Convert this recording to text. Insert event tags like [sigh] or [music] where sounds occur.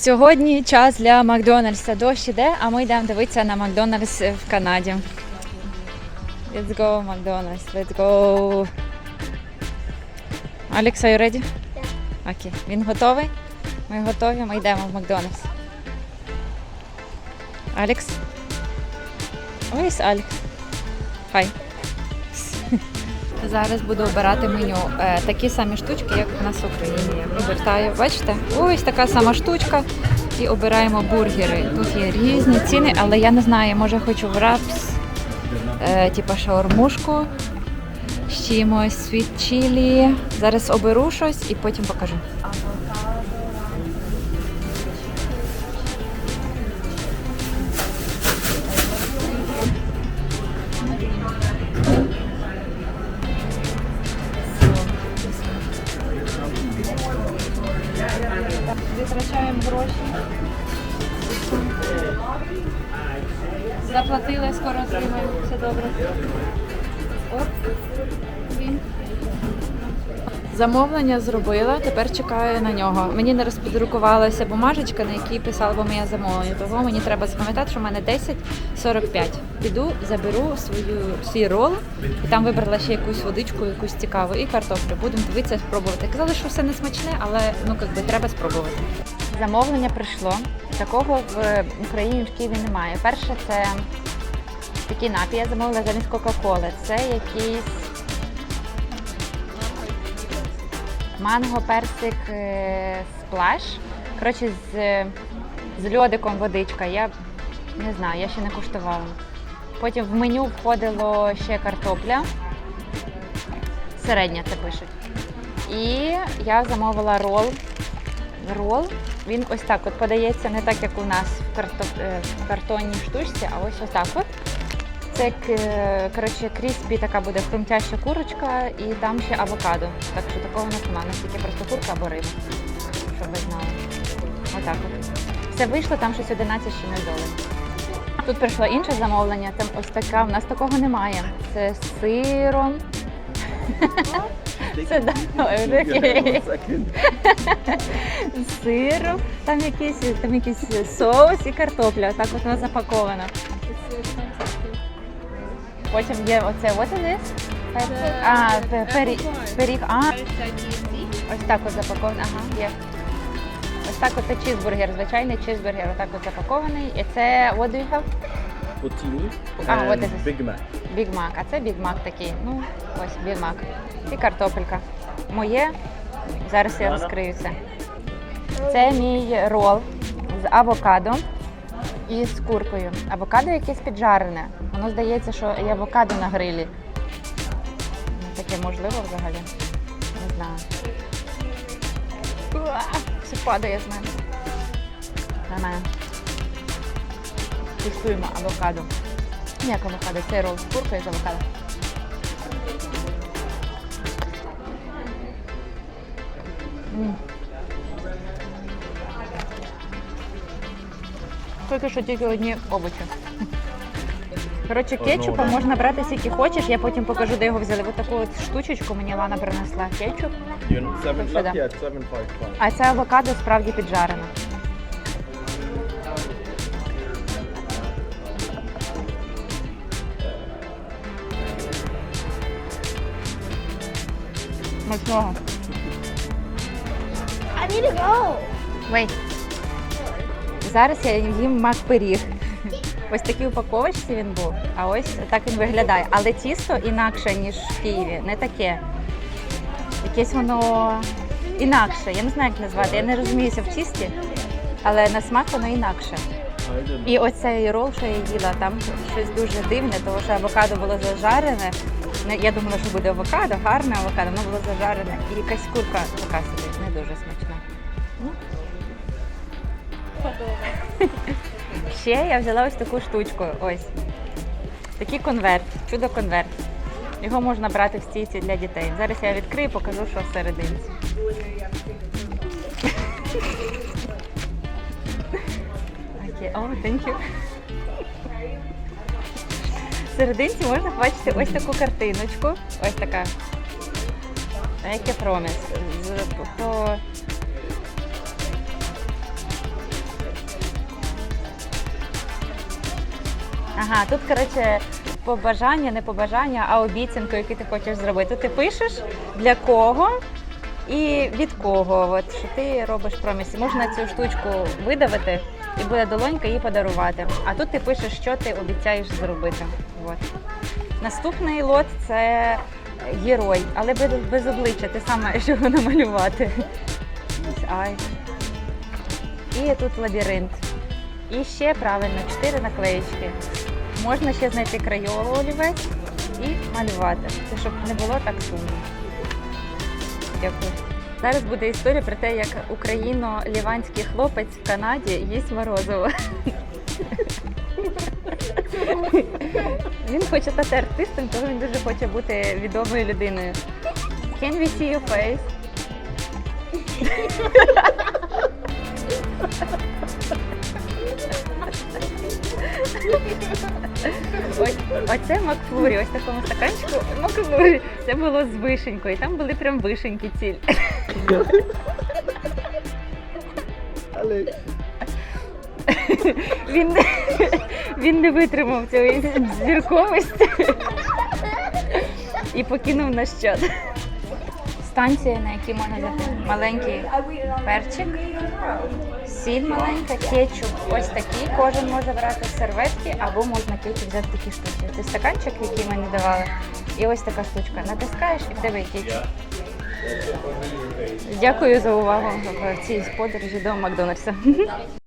Сьогодні час для Макдональдса. Дощ іде, а ми йдемо дивитися на Макдональдс в Канаді. Let's go, Макдональдс, let's go. Алекс, are you ready? Окей. Він готовий? Ми готові, ми йдемо в Макдональдс. Алекс? Ось Алекс. Хай. Зараз буду обирати меню. Е, такі самі штучки, як в нас в Україні. Обертаю, бачите? Ось така сама штучка. І обираємо бургери. Тут є різні ціни, але я не знаю, може хочу в рапс, е, типа шаурмушку з чимось, світ чилі. Зараз оберу щось і потім покажу. Гроші. Заплатили, скоро отримаємо. Все добре. Оп. Він. Замовлення зробила, тепер чекаю на нього. Мені не розпідрукувалася бумажечка, на якій писала би моє замовлення. Того мені треба запам'ятати, що в мене 10.45. Піду, заберу свою свій рол, і там вибрала ще якусь водичку, якусь цікаву, і картоплю. Будемо дивитися, спробувати. Казали, що все не смачне, але ну якби треба спробувати. Замовлення прийшло. Такого в Україні в Києві немає. Перше, це такі напій. Я замовила замість Кока-Коли. Це якийсь манго, персик, е, сплаш. Коротше, з, з льодиком водичка. Я не знаю, я ще не куштувала. Потім в меню входило ще картопля. Середня це пишуть. І я замовила рол. Рол. Він ось так от подається, не так, як у нас в, карто... е, в картонній штучці, а ось ось так от. Це е, коротше, кріспі така буде хрумтяща курочка і там ще авокадо. Так що такого нас немає, у нас тільки просто курка або риба, щоб ви знали. Отак от. Все вийшло, там щось 11 чи не доларів. Тут прийшло інше замовлення, там ось така, у нас такого немає. Це з сиром. Це да, окей. З сиром, там якийсь, там якийсь соус і картопля. Так от воно запаковано. Потім є оце what is this? А, пе- пиріг, пиріг, а, ось так от запакований, ага, є. Ось так от це чізбургер, звичайний чізбургер, отак от запакований. І це what do you have? What and is it? Big Mac. А це Mac такий. Ну, ось Mac. І картопелька. Моє. Зараз я розкрию це. Це мій рол з авокадо і з куркою. Авокадо якесь піджарене. Воно здається, що є авокадо на грилі. Ну, Таке можливо взагалі. Не знаю. Уа, Все падає з мене. На мене. Тестуємо авокадо. Як авокадо? Це рол з куркою з авокадо. Тільки що тільки одні овочі. Коротше, кетчупа можна брати скільки хочеш, я потім покажу, де його взяли. Ось таку от штучечку мені Лана принесла кетчуп. Seven Що, да? А це авокадо справді піджарено. Смачного. I need to go. Wait. Зараз я їм мак пиріг. Ось такій упаковочці він був, а ось так він виглядає. Але тісто інакше, ніж в Києві. Не таке. Якесь воно інакше. Я не знаю, як назвати. Я не розуміюся в тісті, але на смак воно інакше. І оцей рол, що я їла, там щось дуже дивне, тому що авокадо було зажарене. Не- Я думала, що буде авокадо, гарне авокадо, воно було зажарене. І якась курка така собі, не дуже смачна. Ну. Ще я взяла ось таку штучку. Ось. Такий конверт, чудо конверт. Його можна брати в стійці для дітей. Зараз я відкрию і покажу, що всередині. Окей, о, thank you серединці можна бачити ось таку картиночку. Ось така. Яке проміс. По... Ага, тут, коротше, побажання, не побажання, а обіцянку, яку ти хочеш зробити. Ти пишеш для кого і від кого. От, що ти робиш проміс. Можна цю штучку видавити і буде долонька її подарувати. А тут ти пишеш, що ти обіцяєш зробити. От. Наступний лот це герой, але без, без обличчя, ти сам маєш його намалювати. Ай. І тут лабіринт. І ще правильно, чотири наклеїчки. Можна ще знайти крайолу олівець і малювати. Це щоб не було так сумно. Дякую. Зараз буде історія про те, як україно-ліванський хлопець в Канаді їсть морозиво. [laughs] Він хоче стати артистом, тому він дуже хоче бути відомою людиною. Can we see your face? Оце Макфлурі, ось такому стаканчику Макфлурі. Це було з вишенькою, там були прям вишеньки ціль. [laughs] Він, не- він не витримав цієї зірковості і покинув наш чат. Станція, на якій можна взяти маленький перчик, сіль маленька, кетчуп ось такий. Кожен може брати серветки або можна кетчуп взяти такі штуки. Це стаканчик, який мені давали. І ось така штучка. Натискаєш і в тебе є кетчуп. Дякую за увагу в цій подорожі до Макдональдса.